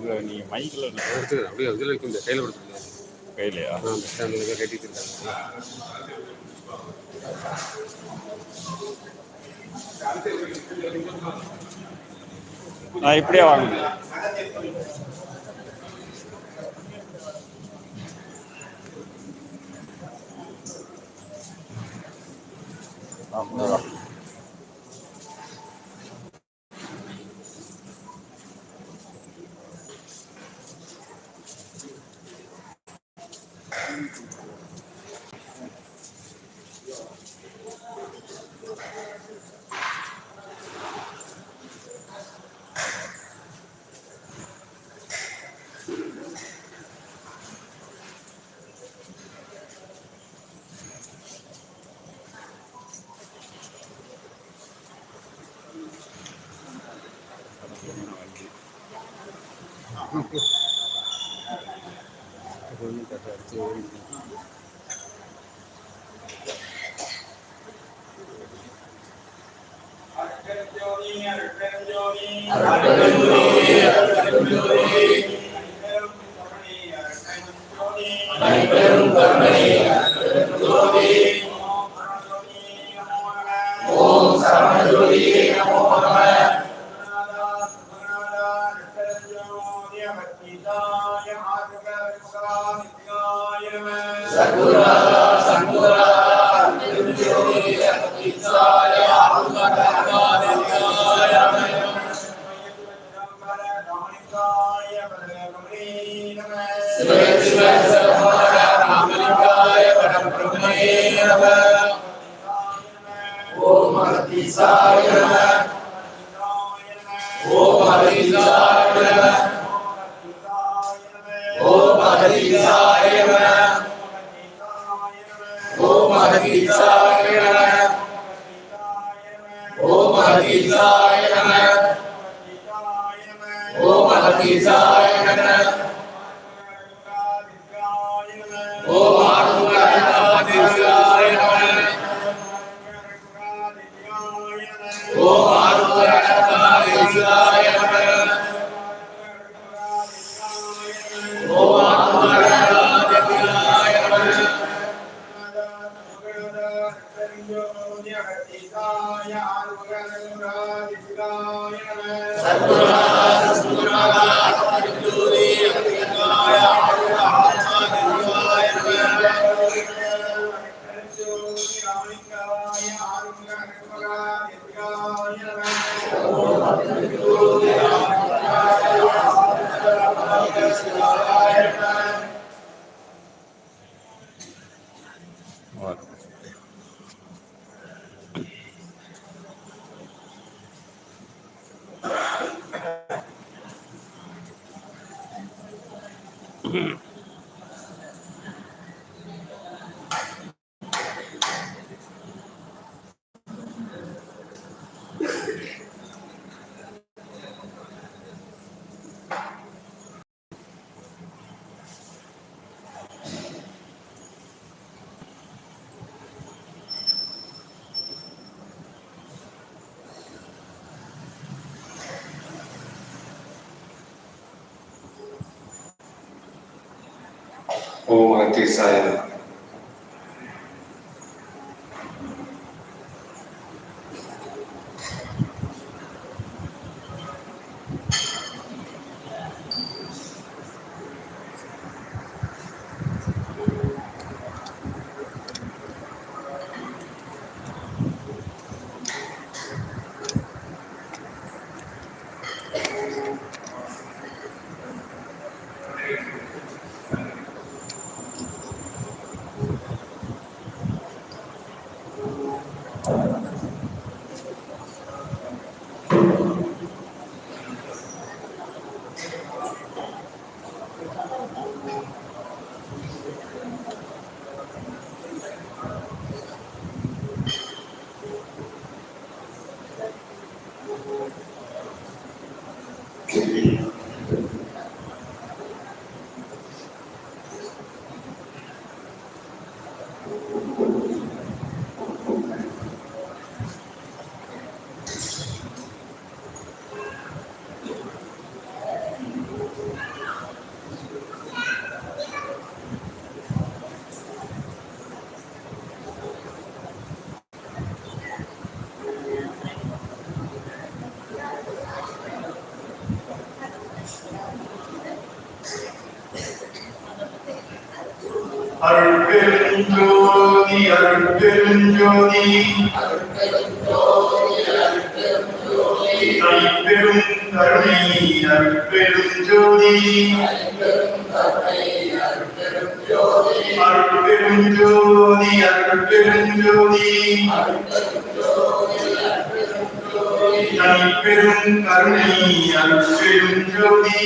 அங்கே நீங்கள் மைக்கில் எடுத்து அப்படியே இதில் வைக்க முடியாது கையில் கொடுத்துருக்காங்க கையிலையா? பஸ் ஸ்டாண்டில் கட்டிட்டு இருக்காங்க. நான் இப்படியே வாங்க ஆமாம் これ見たら、い。சிவ சிவ desire ஓம் அகத்தீசாய நம. அருட்பெருஞ்சோதி அருட்பெருஞ்சோதி தனிப்பெரும் கருணை அருட்பெருஞ்சோதி அருட்பெருஞ்சோதி அருட்பெருஞ்சோதி தனிப்பெரும் கருணை அருட்பெருஞ்சோதி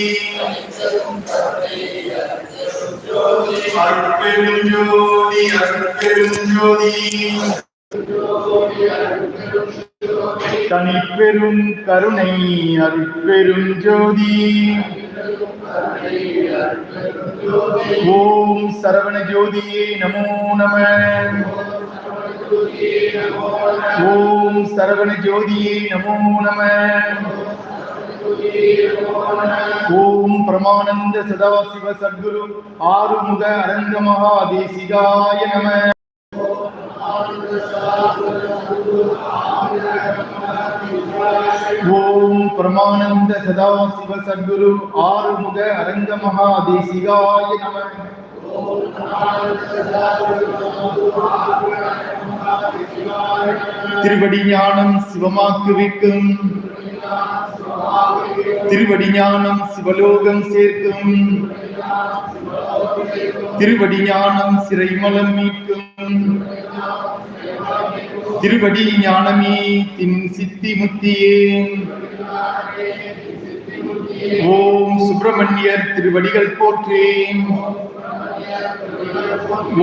அருட்பெருஞ்சோதி அருட்பெருஞ்சோதி தனிப்பெரும் கருணை அற்பெரும் ஜோதி ஓம் சரவண ஜோதியே நமோ நம. ஓம் சரவண ஜோதியே நமோ நம. ஓம் பிரமானந்த சதவ சிவ சத்குரு ஆறுமுக அரங்க மகாதேசிகாய நம. ஓம் பிரமானந்த சதா சிவ சத்குரு ஆறுமுக அரங்க மகாதேசிகாய நம. திருவடி ஞானம் சிவமாக்குவிக்கும். திருவடி ஞானம் சிவலோகம் சேர்க்கும். திருவடி ஞானம் சிறைமலம் மீட்கும். திருவடி ஞானமே தின் சித்தி முத்தியே. ஓம் சுப்பிரமணியர் திருவடிகள் போற்றேன்.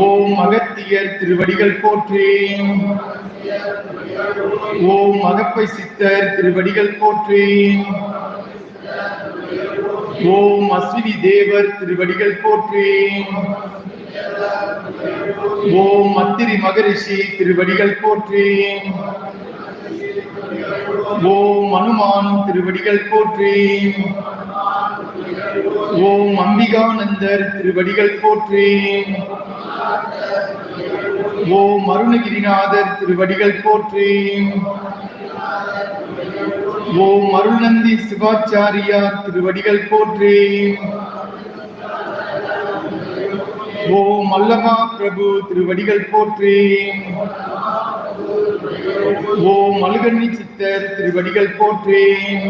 ஓம் அகத்தியர் திருவடிகள் போற்றேன் ஓம் அகப்பை சித்தர் திருவடிகள் போற்றேன் ஓம் அஸ்வினி தேவர் திருவடிகள் போற்றேன் ஓம் அத்திரி மகரிஷி திருவடிகள் போற்றேன் ஓம் அனுமான் திருவடிகள் போற்றேன் ஓம் அம்பிகானந்தர் திருவடிகள் போற்றேன் ஓம் அருணகிரிநாதர் திருவடிகள் போற்றேன் ஓம் அருள்நந்தி சிவாச்சாரியார் திருவடிகள் போற்றேன் ஓம் அல்லமா பிரபு திருவடிகள் போற்றேன் ஓம் அழுகண்ணி சித்தர் திருவடிகள் போற்றேன்.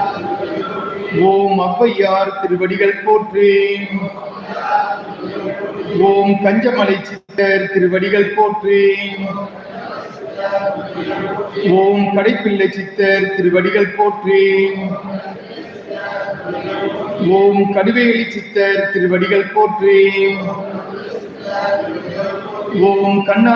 ஓம் ஔவையார் திருவடிகள் போற்றேன் ஓம் கஞ்சமலை சித்தர் திருவடிகள் போற்றேன் ஓம் கடைப்பிள்ளை சித்தர் திருவடிகள் போற்றேன் ஓம் கடுவேலி சித்தர் திருவடிகள் போற்றேன் ஓம் கண்ணா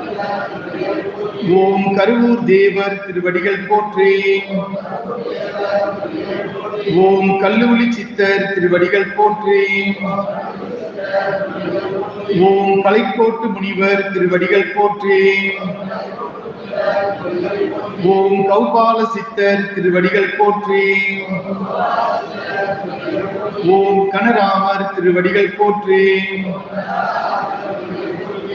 ஓம் கருவூர் தேவர் திருவடிகள் போற்றேன் ஓம் கல்லூலி சித்தர் திருவடிகள் போற்றேன் ஓம் கலைக்கோட்டு முனிவர் திருவடிகள் போற்றேன் ஓம் கௌபால சித்தர் திருவடிகள் போற்றேன் ஓம் கனராமர் திருவடிகள் போற்றேன்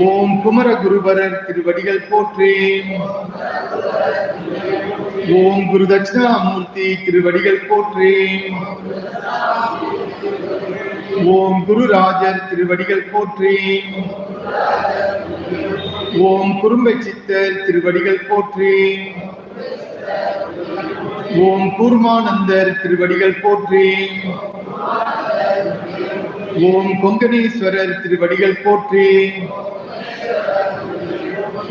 ஓம் குமரகுருபரர் திருவடிகள் போற்றி ஓம் குரு தட்சிணாமூர்த்தி திருவடிகள் போற்றே ஓம் குருராஜர் திருவடிகள் போற்றி ஓம் குறும்பை சித்தர் திருவடிகள் போற்றி ஓம் கூர்மானந்தர் திருவடிகள் போற்றி ஓம் கொங்கணேஸ்வரர் திருவடிகள் போற்றே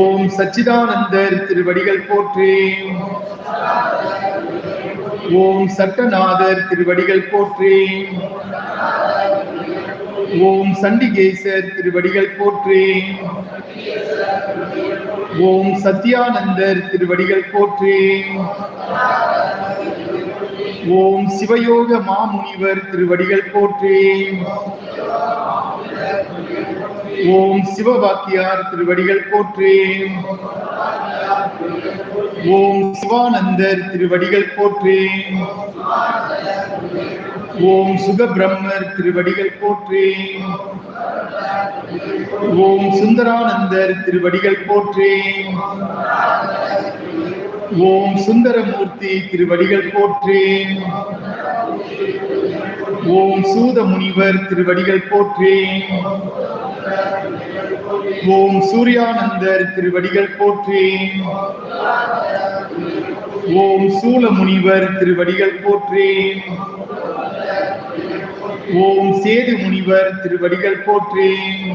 ஓம் சச்சிதானந்தர் திருவடிகள் போற்றி. ஓம் சட்டநாதர் திருவடிகள் போற்றி. ஓம் சண்டிகேசர் திருவடிகள் போற்றி. ஓம் சத்யானந்தர் திருவடிகள் போற்றி. ஓம் சிவயோக மாமுனிவர் திருவடிகள் போற்றி. ஓம் சிவபாக்கியார் திருவடிகள் போற்றி. ஓம் சிவானந்தர் திருவடிகள் போற்றி. ஓம் சுகபிரம்மர் திருவடிகள் போற்றி. ஓம் சுந்தரானந்தர் திருவடிகள் போற்றி. ஓம் சுந்தரமூர்த்தி திருவடிகள் போற்றி. ஓம் சூத முனிவர் திருவடிகள் போற்றேன் ஓம் சூர்யானந்தர் திருவடிகள் போற்றேன் ஓம் சூல முனிவர் திருவடிகள் போற்றேன் ஓம் சேது முனிவர் திருவடிகள் போற்றேன்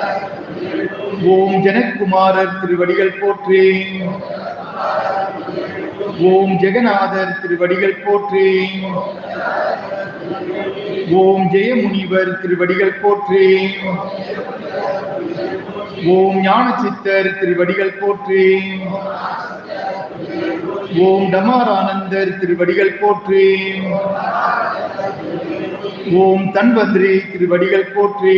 ஓம் ஜனக்குமாரர் திருவடிகள் போற்றி. ஓம் ஜெகநாதர் திருவடிகள் போற்றி. ஓம் ஜெயமுனிவர் திருவடிகள் போற்றி. ஓம் ஞான சித்தர் திருவடிகள் போற்றி. ஓம் டமாரானந்தர் திருவடிகள் போற்றி. ஓம் தன்வந்திரி திருவடிகள் போற்றி.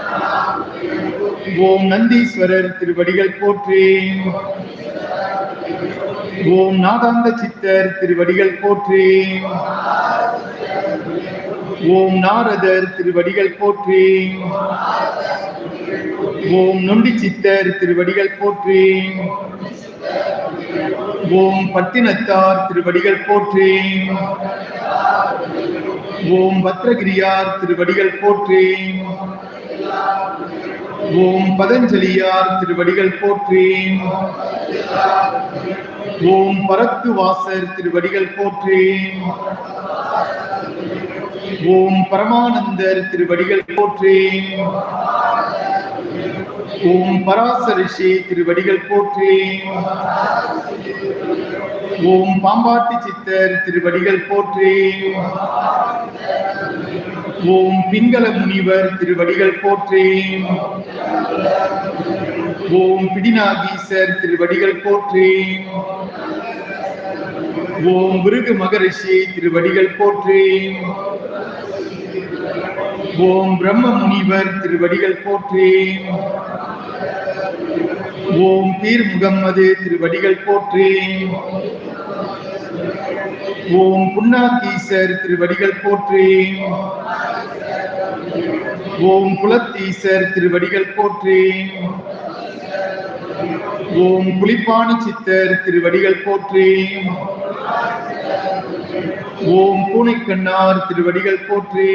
ஓம் நந்தீஸ்வரர் திருவடிகள் போற்றி ஓம் நாதாந்த சித்தர் திருவடிகள் போற்றி ஓம் நாரதர் திருவடிகள் போற்றி ஓம் நொண்டி சித்தர் திருவடிகள் போற்றி ஓம் பட்டினத்தார் திருவடிகள் போற்றி ஓம் பத்ரகிரியார் திருவடிகள் போற்றி ஓம் பதஞ்சலியார் திருவடிகள் போற்றேன். ஓம் பரத்து வாசர் திருவடிகள் போற்றேன். ஓம் பரமானந்தர் திருவடிகள் போற்றேன். ஓம் பராசரிஷி திருவடிகள் போற்றேன். ஓம் பாம்பாட்டி சித்தர் திருவடிகள் போற்றேன். ஓம் பிங்கள முனிவர் திருவடிகள் போற்றேன் ஓம் பிடிநாதீசர் திருவடிகள் போற்றேன் ஓம் விருகு மகரிஷி திருவடிகள் போற்றேன் ஓம் பிரம்ம முனிவர் திருவடிகள் போற்றேன் ஓம் பீர் முகம்மது திருவடிகள் போற்றேன் ஓம் புண்ணாத்தீசர் திருவடிகள் போற்றி. ஓம் குலத்தீசர் திருவடிகள் போற்றி. ஓம் புலிப்பான சித்தர் திருவடிகள் போற்றி. ஓம் பூனைக்கண்ணார் திருவடிகள் போற்றி.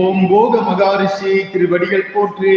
ஓம் போக மகாரிஷி திருவடிகள் போற்றி.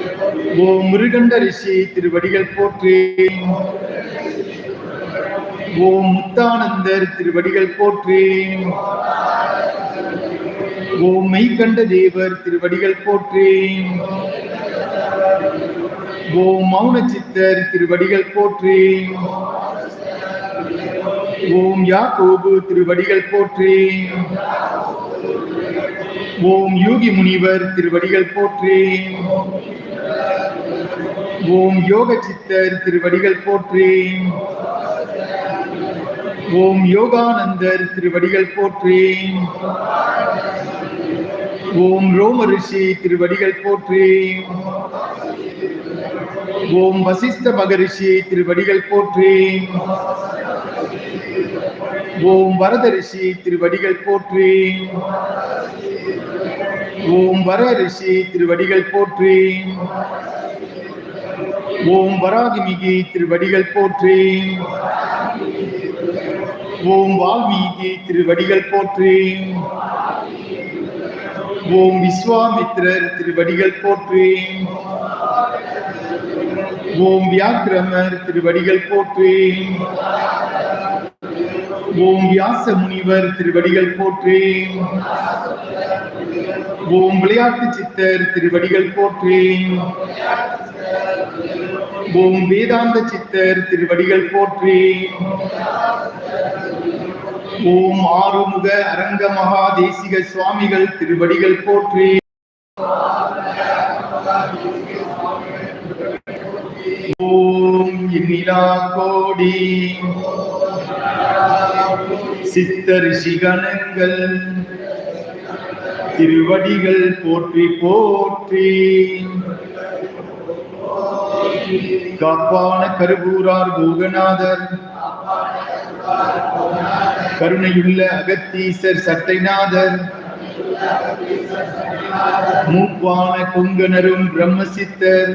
ஓ மிருகண்ட ரிஷி திருவடிகள் போற்றி. ஓம் முத்தானந்தர் திருவடிகள் போற்றி. ஓ மெய்கண்ட தேவர் திருவடிகள் போற்றி. ஓ மௌன சித்தர் திருவடிகள் போற்றி. ஓம் யாக்கோபு திருவடிகள் போற்றி. ஓம் யோகி முனிவர் திருவடிகள் போற்றி. ஓம் யோக சித்தர் திருவடிகள் போற்றி. ஓம் யோகானந்தர் திருவடிகள் போற்றி. ஓம் ரோம ரிஷி திருவடிகள் போற்றி. ஓம் வசிஷ்ட மகரிஷி திருவடிகள் போற்றி. ஓம் வரத ரிஷி திருவடிகள் போற்றி. ஓம் வர ரிஷி திருவடிகள் போற்றி. ஓம் வராகிமிகி திருவடிகள் போற்றி. ஓம் வால்மீகி திருவடிகள் போற்றி. ஓம் விஸ்வாமித்ரர் திருவடிகள் போற்றி. ஓம் வியாக்கிரமர் திருவடிகள் போற்றி. ஓம் வியாச முனிவர் திருவடிகள் போற்றி. ஓம் விளையாட்டு சித்தர் திருவடிகள் போற்றி. ஓம் வேதாந்த சித்தர் திருவடிகள் போற்றி. ஓம் ஆறுமுக அரங்க மகா தேசிக சுவாமிகள் திருவடிகள் போற்றி. ஓம் இந்நிலா கோடி. சித்தர் ரிஷிகணங்கள் திருவடிகள் போற்றி போற்றி. காப்பான கருவூரார் கோகநாதர் கருணையுள்ள அகத்தீசர் சட்டைநாதர். மூப்பான கொங்கனரும் பிரம்மசித்தர்.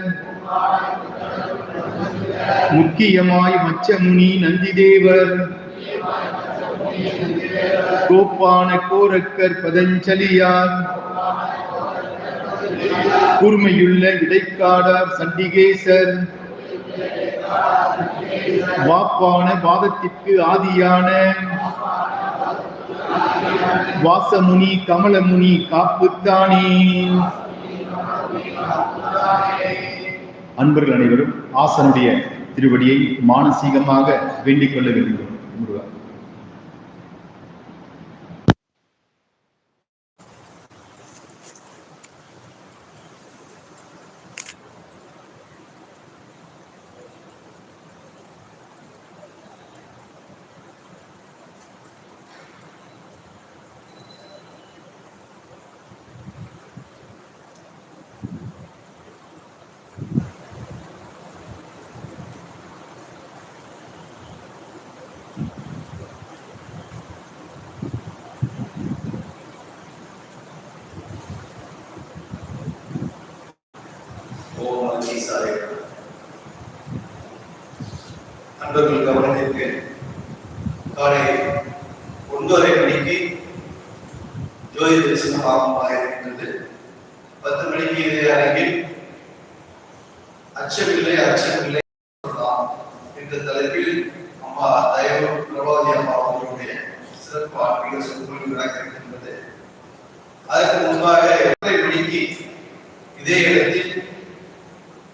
முக்கியமாய் மச்சமுனி நந்திதேவர். கோப்பான கோரக்கர் பதஞ்சலியார். கூர்மையுள்ள இடைக்காடார் சண்டிகேசர். வாப்பான பாதத்திற்கு ஆதியான. வாசமுனி கமலமுனி காப்புத்தானே. அன்பர்கள் அனைவரும் ஆசனுடைய திருவடியை மானசீகமாக வேண்டிக் கொள்ள வேண்டும் முருகா.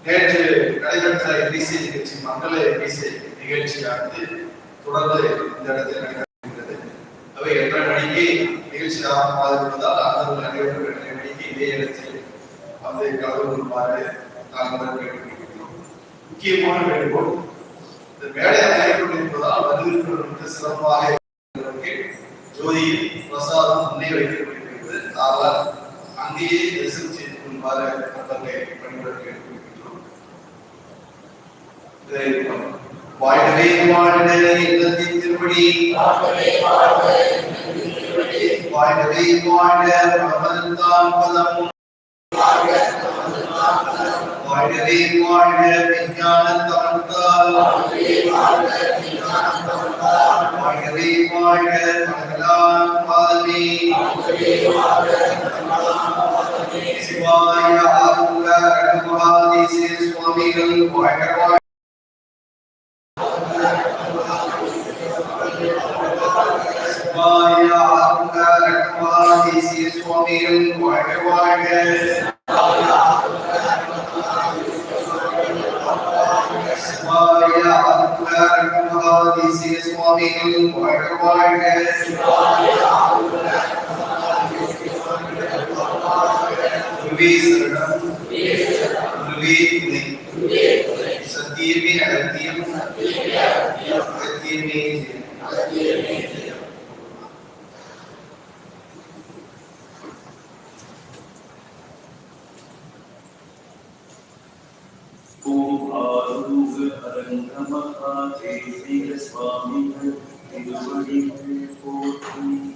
நேற்று நடைபெற்ற இசை நிகழ்ச்சி மங்கள இசை நிகழ்ச்சியானது தொடர்ந்து இந்த இடத்தில் நடைபெறுகிறது. அவை எட்டரை மணிக்கு நிகழ்ச்சி ஆரம்பமாக இருப்பதால் அந்த நடைபெறும் எட்டரை மணிக்கு இதே இடத்தில் வந்து கலந்து கொள்வாறு நாங்கள் கேட்டுக்கொள்கிறோம் முக்கியமான வேண்டுகோள் இந்த மேடை அமைக்கப்பட்டு இருப்பதால் வருகிறவர்களுக்கு சிறப்பாக இருப்பதற்கு ஜோதியில் பிரசாதம் முன்னே வைக்கப்பட்டிருக்கிறது. ஆனால் அங்கேயே தரிசனம் செய்து பணிபுரிய மக்களை வாழ்வே திருப்படி விஞ்ஞான பாதமே சிவாய ஆருங்க மகாதேசிய சுவாமிகள் வாழ்க ஆரூக அரங்கமகா தேசிக சுவாமிகள் திருவடிகள் போற்றி ஓம்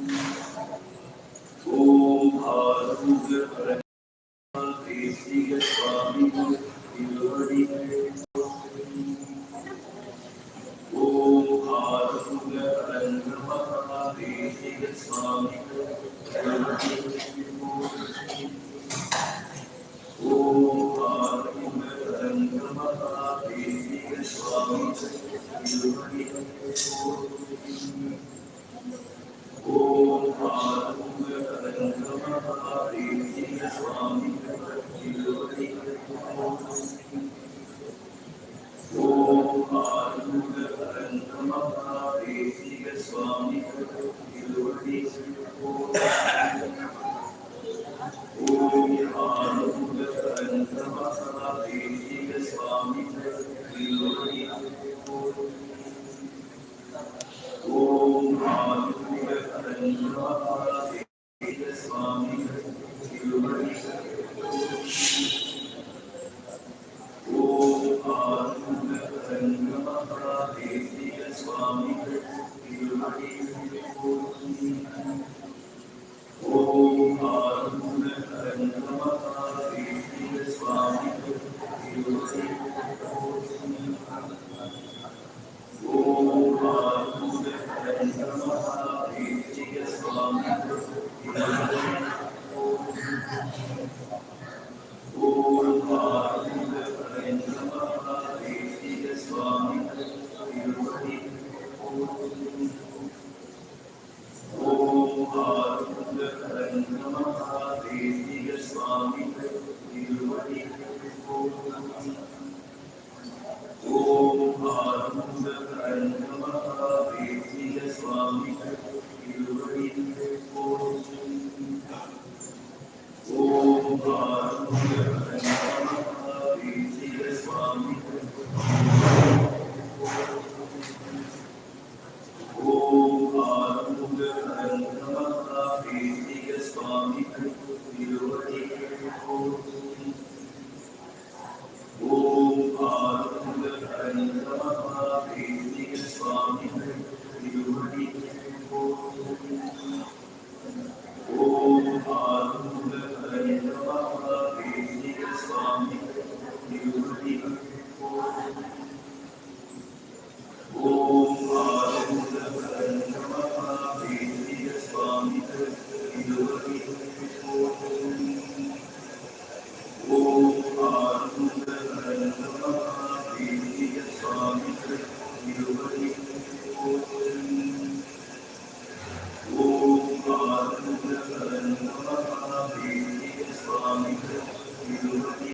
திருவடிகள் போற்றி